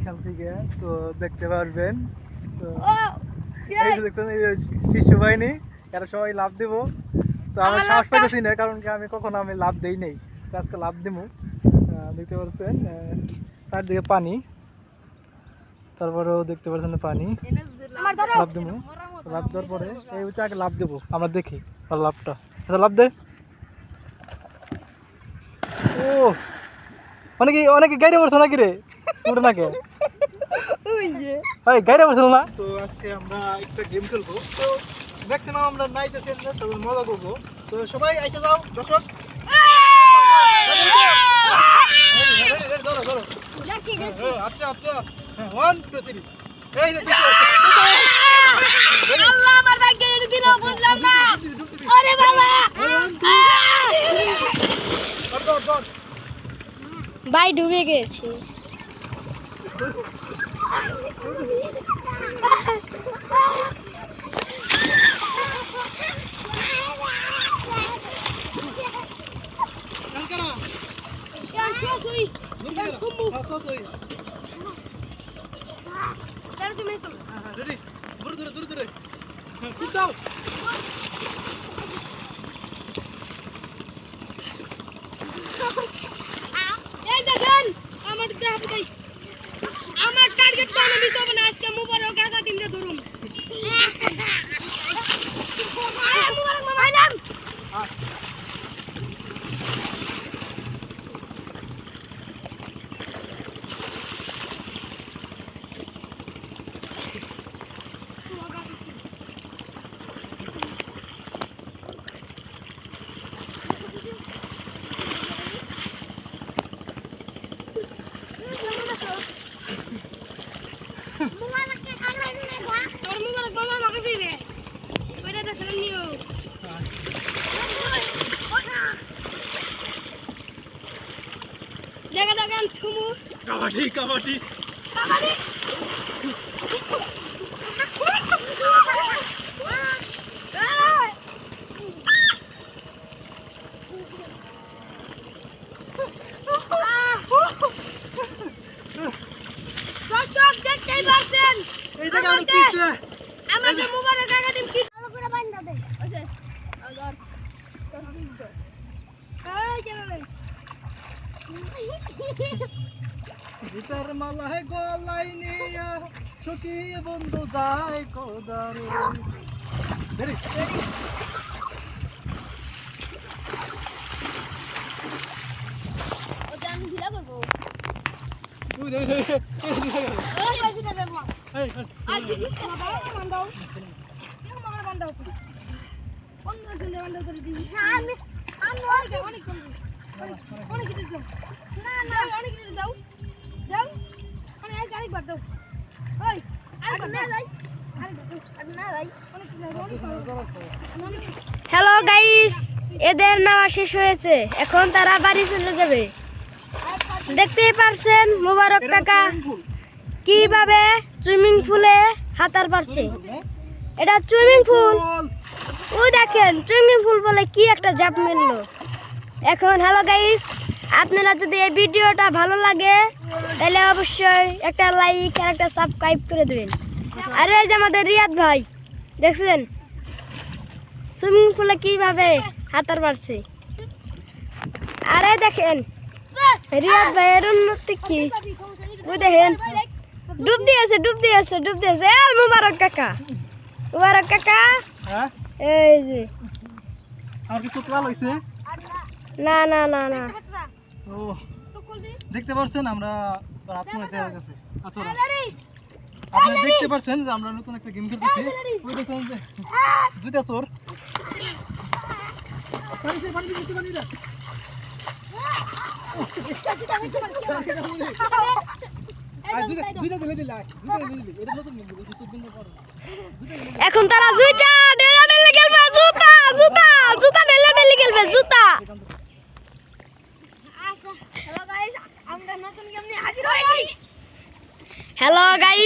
এখান থেকে তো দেখতে পারবেন। তো ও এই যে দেখতেন এই শিশু বাহিনী এরা সবাই লাভ দেব। তো আমি আমার সাহস পাইতেছি না কারণ কি আমি কখনো আমি লাভ দেই নেই। তো আজকে লাভ দেবো দেখতে পাচ্ছেন চারদিকে পানি। তারপরেও দেখতে পাচ্ছেন পানি। লাভ দেবো লাভ দেওয়ার পরে এই হচ্ছে আগে লাভ দেবো আমরা দেখি আর লাভটা আচ্ছা লাভ দে। ও অনেকে অনেকে গাড়ি পড়ছে নাকি রে? উঠে নাকি ওই যে। এই গাড়ি পড়ছিল না? তো আজকে আমরা একটা গেম খেলব। তো ম্যাক্সিমাম আমরা নাইটে খেলব তো মজা করব। তো সবাই এসে যাও দর্শক। হ্যাঁ, হ্যাঁ, আচ্ছা আচ্ছা। হ্যাঁ ওয়ান টু থ্রি এই আল্লাহ আমার ভাগ্যে দিল বুঝলাম না। ওরে বাবা। ভাই ডুবে গেছে। রেডি দূরে দূরে দূরে দূরে হ্যাঁ খুব দাও এই দেখেন আমার দেখাই আমার টার্গেট কোনো মিস হবে না আজকে মুবারক গাদা টিমটা ধরুন আরে মুবারক মামা আইলাম আয়। তোর মুবারক মামা আমাকে দিবে ওইটা দেখেন নিও দেখা কাবাডি কাবাডি। কাবাডি। দর্শক দেখতেই পাচ্ছেন। আমাকে মোবাইলে টাকা দিন কি ভালো করে বান্ধা দে ওই ধর। এই কেন গিটার মালা হে গলাই নিয়া শুকিয়ে বন্ধু যায় কোদারে। অন্য জনে বান্দাও করে দিই আমি আমি অনেক অনেক হ্যালো গাইস এদের নেওয়া শেষ হয়েছে। এখন তারা বাড়ি চলে যাবে। দেখতেই পারছেন, মোবারক কাকা কীভাবে সুইমিং পুলে হাতার পারছে। এটা সুইমিং পুল। ওই দেখেন সুইমিং পুল বলে কি একটা জাপ মিললো। এখন হ্যালো গাইস আপনারা যদি এই ভিডিওটা ভালো লাগে তাহলে অবশ্যই একটা লাইক আর একটা সাবস্ক্রাইব করে দেবেন। আর এই যে আমাদের রিয়াদ ভাই দেখছেন? সুইমিং পুলে কীভাবে হাতার পারছে আরে দেখেন রিয়াদ ভাইয়ের উন্নতি কি? ওই দেখেন ডুব দিয়েছে ডুব দিয়েছে ডুব দিয়েছে। এ মুবারক কাকা মুবারক কাকা হ্যাঁ? এই যে। আমার কি চোখ লাল না না না না। ও দেখতে পাচ্ছেন আমরা তোর আত্মহত্যা হয়ে গেছে আপনারা দেখতে পাচ্ছেন যে আমরা নতুন একটা গেম খেলতেছি। ওই দেখুন যে দুইটা চোর। পানি দে, পানি দে, এখন তারা জুতা ঢেলা ঢেলে খেলবে জুতা জুতা জুতা ঢেলা ঢেলে খেলবে জুতা এখান থেকে। হ্যালো গাইস আমরা নতুন গেম নিয়ে হাজির হয়েছি হ্যালো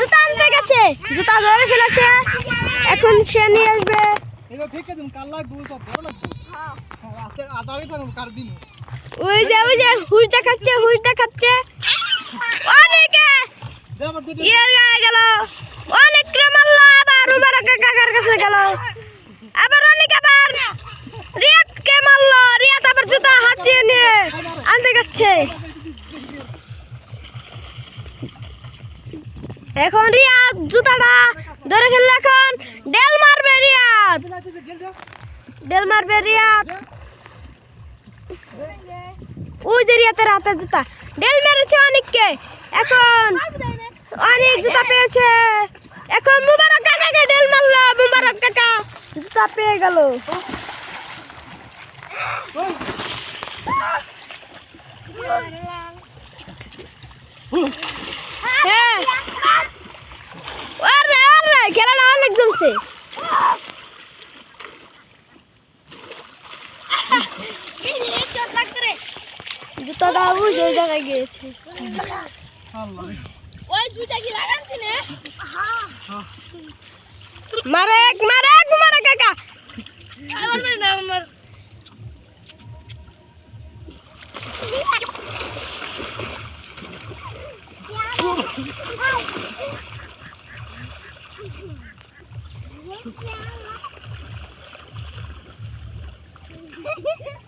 জুতা আনতে গেছে। জুতা ধরে ফেলেছে। এখন সে নিয়ে আসবে। হ্যাঁ। ওই যে ওই যে হুশ দেখাচ্ছে হুশ দেখাচ্ছে। অনেকে দে আমার দুটো ইয়ে গায়ে গেল। অনেক মারলো আবার মুবারক কাকার কাছে গেল। আবার অনেক আবার রিয়াদকে মারলো রিয়াদ আবার জুতা হাতিয়ে নিয়ে আনতে যাচ্ছে এখন রিয়াদ জুতাটা ধরে ফেললে এখন। ডেল মারবে রিয়াদ। ডেল মারবে রিয়াদ। ওই যে রিয়াতের হাতে জুতা। ডেল মেরেছে অনেককে। এখন অনেক জুতা পেয়েছে। এখন মুবারক কাকাকে ডেল মারলো। মুবারক কাকা জুতা পেয়ে গেল। হ্যাঁ ওরে ওরে খেলাটা রে জুতাটা ওই যে জায়গায় গিয়েছে। ওই জুতা কি লাগানছি নে? হ্যাঁ মারেক মারেক মারে কাকা আমার না আমার। লাগা লাগা লেপটি এটাই রে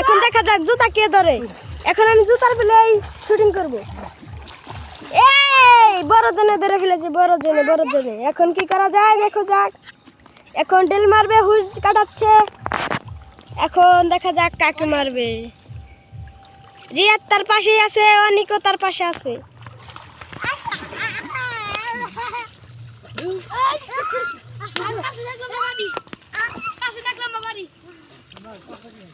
এখন দেখা যাক, জুতা কে ধরে? এখন আমি জুতার প্লেই শুটিং করব। এই বড় জনে ধরে ফেলেছে বড় জনে বড় জনে এখন কি করা যায়? দেখো যাক। এখন ডেল মারবে হুস কাটাচ্ছে। এখন দেখা যাক কাকে মারবে। রিয়াদ তার পাশেই আছে, অনিকও তার পাশে আছে কাছে দেখলাম বাগানি কাছে না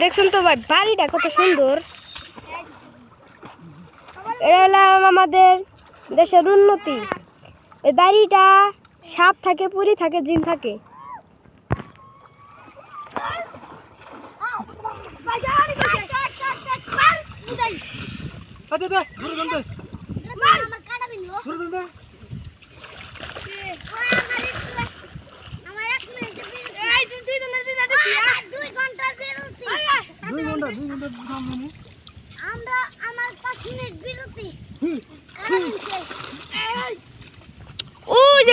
দেখছেন তো ভাই বাড়িটা কত সুন্দর। এটা হলো আমাদের দেশের উন্নতি। এই বাড়িটা সাপ থাকে পুরি থাকে জিন থাকে। বাগানি কাট কাট কাট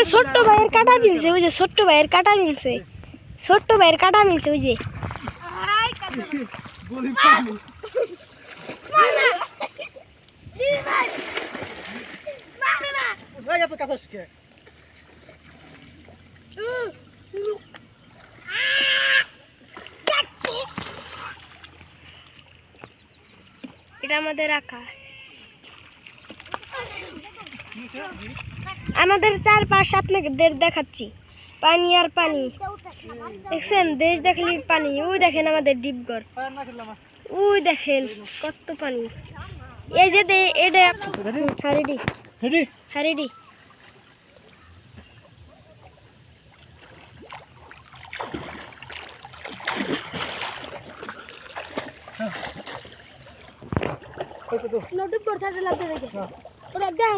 যে ছোট্ট ভাইয়ের কাটা মিলছে, ওই যে ছোট্ট ভাইয়ের কাটা মিলছে। ছোট্ট ভাইয়ের কাটা মিলছে, ওই যে। এটা আমাদের আঁকা আমাদের চারপাশ আপনাদের দেখাচ্ছি। পানি আর পানি। দেখছেন? দেশ দেখলি পানি। ওই দেখেন আমাদের ডিপগড়। ওই দেখেন কত পানি। এই যে দে এটা হারিডি। হারিডি। হয়েছে করতে লাগতে দেখে হ্যাঁ। ওরা দেখ